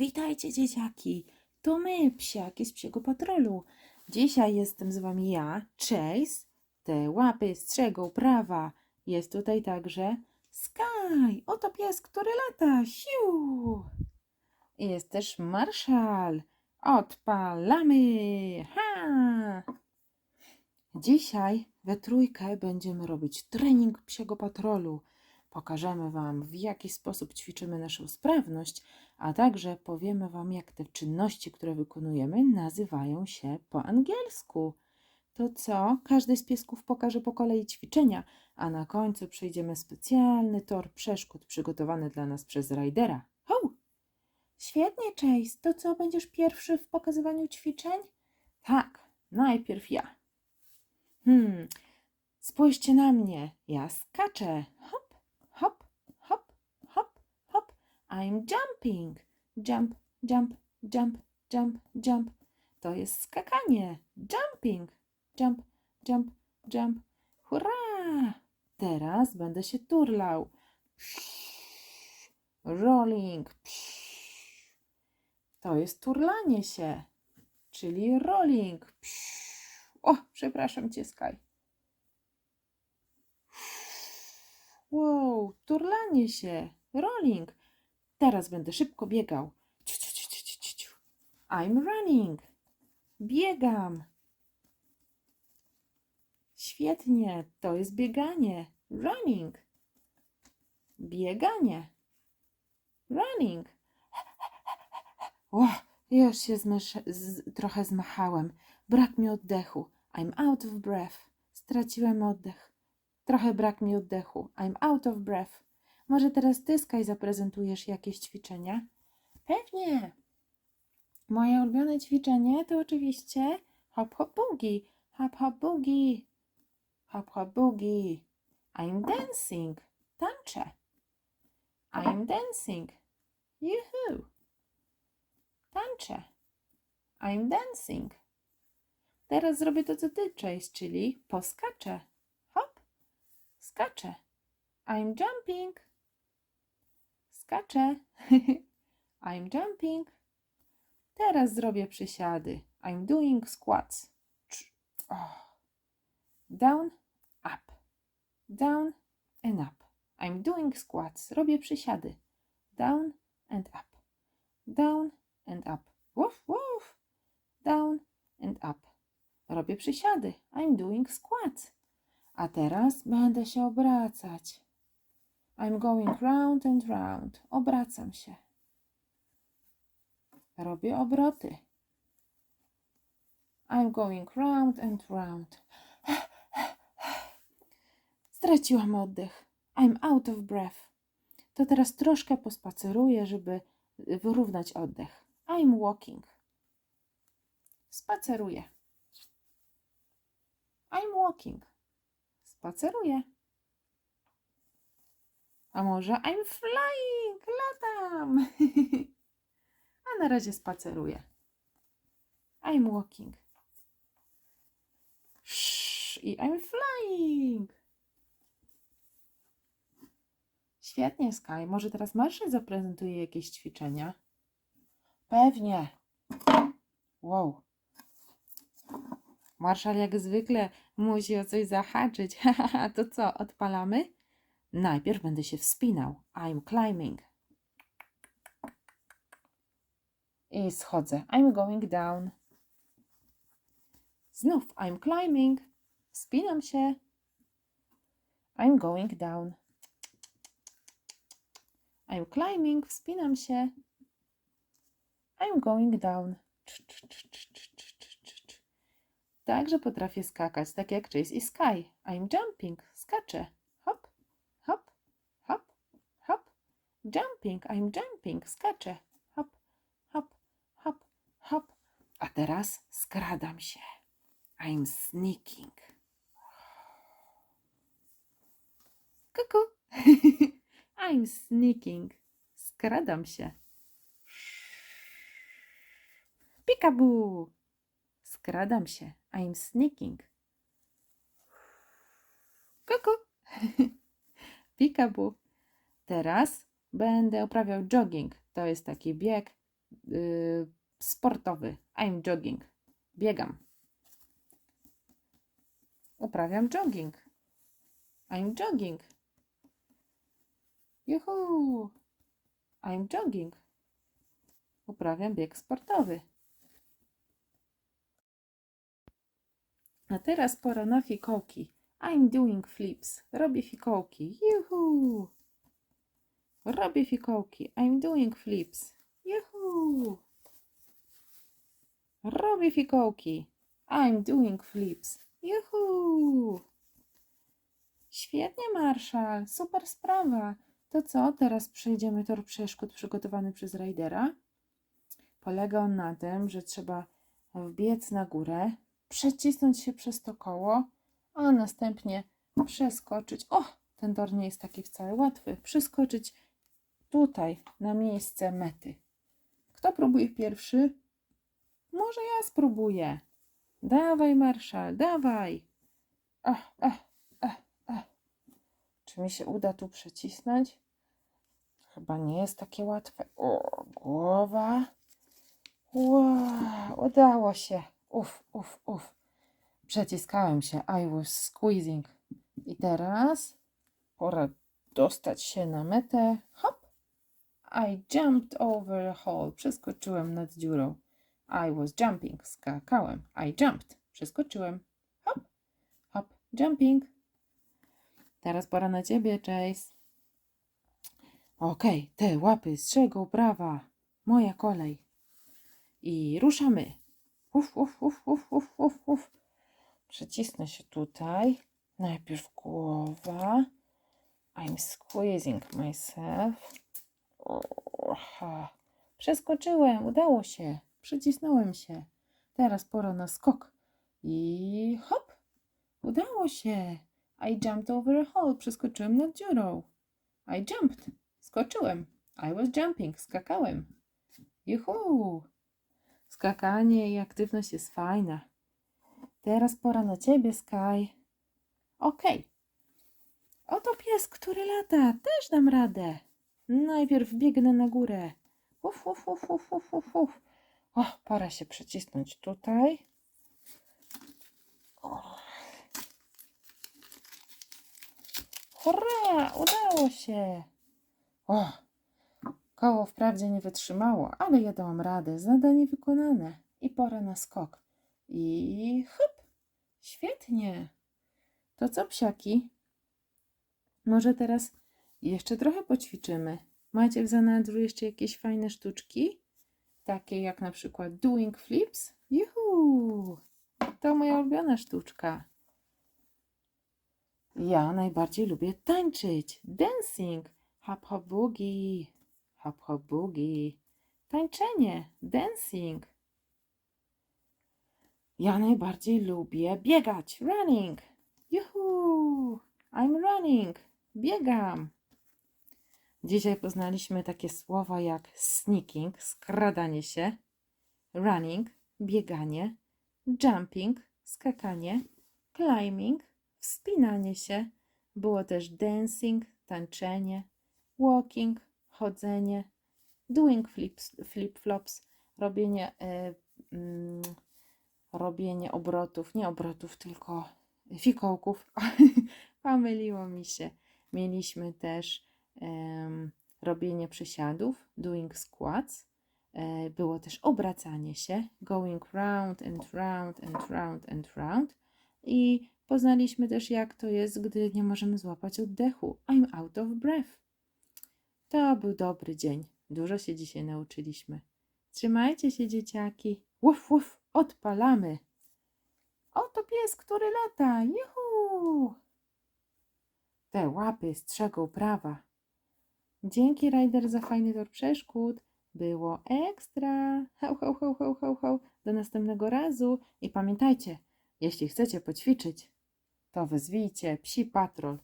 Witajcie dzieciaki, to my, psiaki z Psiego Patrolu. Dzisiaj jestem z wami ja, Chase. Te łapy strzegą prawa. Jest tutaj także Sky, oto pies, który lata, siu. Jest też Marszal. Odpalamy, ha! Dzisiaj we trójkę będziemy robić trening Psiego Patrolu. Pokażemy Wam, w jaki sposób ćwiczymy naszą sprawność, a także powiemy Wam, jak te czynności, które wykonujemy, nazywają się po angielsku. To co? Każdy z piesków pokaże po kolei ćwiczenia, a na końcu przejdziemy specjalny tor przeszkód przygotowany dla nas przez Rajdera. Ho! Świetnie, Chase. To co, będziesz pierwszy w pokazywaniu ćwiczeń? Tak, najpierw ja. Hmm, spójrzcie na mnie. Ja skaczę. Hop, hop, hop, hop, hop. I'm jumping. Jump, jump, jump, jump, jump. To jest skakanie. Jumping. Jump, jump, jump. Hurra! Teraz będę się turlał. Rolling. To jest turlanie się, czyli rolling. O, przepraszam cię, Sky. Wow, turlanie się, rolling. Teraz będę szybko biegał. I'm running. Biegam. Świetnie, to jest bieganie. Running. Bieganie. Running. O, już się z, trochę zmachałem. Brak mi oddechu. I'm out of breath. Straciłem oddech. Trochę brak mi oddechu. I'm out of breath. Może teraz ty, Sky, zaprezentujesz jakieś ćwiczenia? Pewnie. Moje ulubione ćwiczenie to oczywiście hop hop boogie. Hop hop boogie. Hop hop boogie. I'm dancing. Tańczę. I'm dancing. Juhu. Tańczę. I'm dancing. Teraz zrobię to, co ty, Chase, czyli poskaczę. Hop. Skaczę. I'm jumping. Skaczę. I'm jumping. Teraz zrobię przysiady. I'm doing squats. Oh. Down, up. Down and up. I'm doing squats. Robię przysiady. Down and up. Down and up. Woof, woof. Down and up. Robię przysiady. I'm doing squats. A teraz będę się obracać. I'm going round and round. Obracam się. Robię obroty. I'm going round and round. Straciłam oddech. I'm out of breath. To teraz troszkę pospaceruję, żeby wyrównać oddech. I'm walking. Spaceruję. I'm walking. Spaceruję. A może I'm flying, latam. A na razie spaceruję. I'm walking. Sz- I I'm flying. Świetnie, Sky. Może teraz Marszal zaprezentuje jakieś ćwiczenia? Pewnie. Wow. Marszal jak zwykle musi o coś zahaczyć. To co, odpalamy? Najpierw będę się wspinał. I'm climbing. I schodzę. I'm going down. Znów I'm climbing. Wspinam się. I'm going down. I'm climbing. Wspinam się. I'm going down. Także potrafię skakać, tak jak Chase i Sky. I'm jumping. Skaczę. Hop, hop, hop, hop. Jumping. I'm jumping. Skaczę. Hop, hop, hop, hop. A teraz skradam się. I'm sneaking. Kuku. I'm sneaking. Skradam się. Peekaboo. Skradam się. I'm sneaking. Kuku. Peekaboo. Teraz będę uprawiał jogging. To jest taki bieg y, sportowy. I'm jogging. Biegam. Uprawiam jogging. I'm jogging. Juhu! I'm jogging. Uprawiam bieg sportowy. A teraz pora na fikołki. I'm doing flips. Robię fikołki. Juhu! Robię fikołki. I'm doing flips. Juhu! Robię fikołki. I'm doing flips. Juhu! Świetnie, Marszal. Super sprawa. To co? Teraz przejdziemy tor przeszkód przygotowany przez Raidera. Polega on na tym, że trzeba wbiec na górę, przecisnąć się przez to koło, a następnie przeskoczyć. O, ten tor nie jest taki wcale łatwy. Przeskoczyć tutaj, na miejsce mety. Kto próbuje pierwszy? Może ja spróbuję. Dawaj, marszal, dawaj. Ach, ach, ach, ach. Czy mi się uda tu przecisnąć? Chyba nie jest takie łatwe. O, głowa. Udało się. Uf, uf, uf. Przeciskałem się. I was squeezing. I teraz pora dostać się na metę. Hop. I jumped over a hole. Przeskoczyłem nad dziurą. I was jumping. Skakałem. I jumped. Przeskoczyłem. Hop. Hop. Jumping. Teraz pora na ciebie, Chase. Okej, te łapy strzegą prawa. Moja kolej. I ruszamy. Uf, uf, uf, uf, uf, uf, uf. Przycisnę się tutaj. Najpierw głowa. I'm squeezing myself. Oha. Przeskoczyłem, udało się. Przycisnąłem się. Teraz pora na skok. I hop. Udało się. I jumped over a hole. Przeskoczyłem nad dziurą. I jumped. Skoczyłem. I was jumping. Skakałem. Juhu. Skakanie i aktywność jest fajna. Teraz pora na ciebie, Sky. Okej. Oto pies, który lata. Też dam radę. Najpierw biegnę na górę. Uf, uf, uf, uf, uf, uf, uf. O, pora się przycisnąć tutaj. O. Hurra! Udało się! O, koło wprawdzie nie wytrzymało, ale ja dałam radę. Zadanie wykonane. I pora na skok. I hop! Świetnie! To co, psiaki? Może teraz jeszcze trochę poćwiczymy. Macie w zanadrzu jeszcze jakieś fajne sztuczki? Takie jak na przykład doing flips? Juhu! To moja ulubiona sztuczka. Ja najbardziej lubię tańczyć. Dancing. Hop hop boogie. Hop hop boogie. Tańczenie. Dancing. Ja najbardziej lubię biegać. Running. Juhu! I'm running. Biegam. Dzisiaj poznaliśmy takie słowa jak sneaking, skradanie się, running, bieganie, jumping, skakanie, climbing, wspinanie się. Było też dancing, tańczenie, walking, chodzenie, doing flips, flip-flops, robienie, e, mm, robienie obrotów, nie obrotów, tylko fikołków. Pomyliło mi się. Mieliśmy też robienie przysiadów, doing squats. E, Było też obracanie się, going round and round and round and round. I poznaliśmy też, jak to jest, gdy nie możemy złapać oddechu. I'm out of breath. To był dobry dzień. Dużo się dzisiaj nauczyliśmy. Trzymajcie się, dzieciaki. Łuf, łuf, odpalamy. Oto pies, który lata. Juhu! Te łapy strzegą prawa. Dzięki, Ryder, za fajny tor przeszkód. Było ekstra. Hał, hał, hał, hał, hał, hał. Do następnego razu. I pamiętajcie, jeśli chcecie poćwiczyć, to wezwijcie Psi Patrol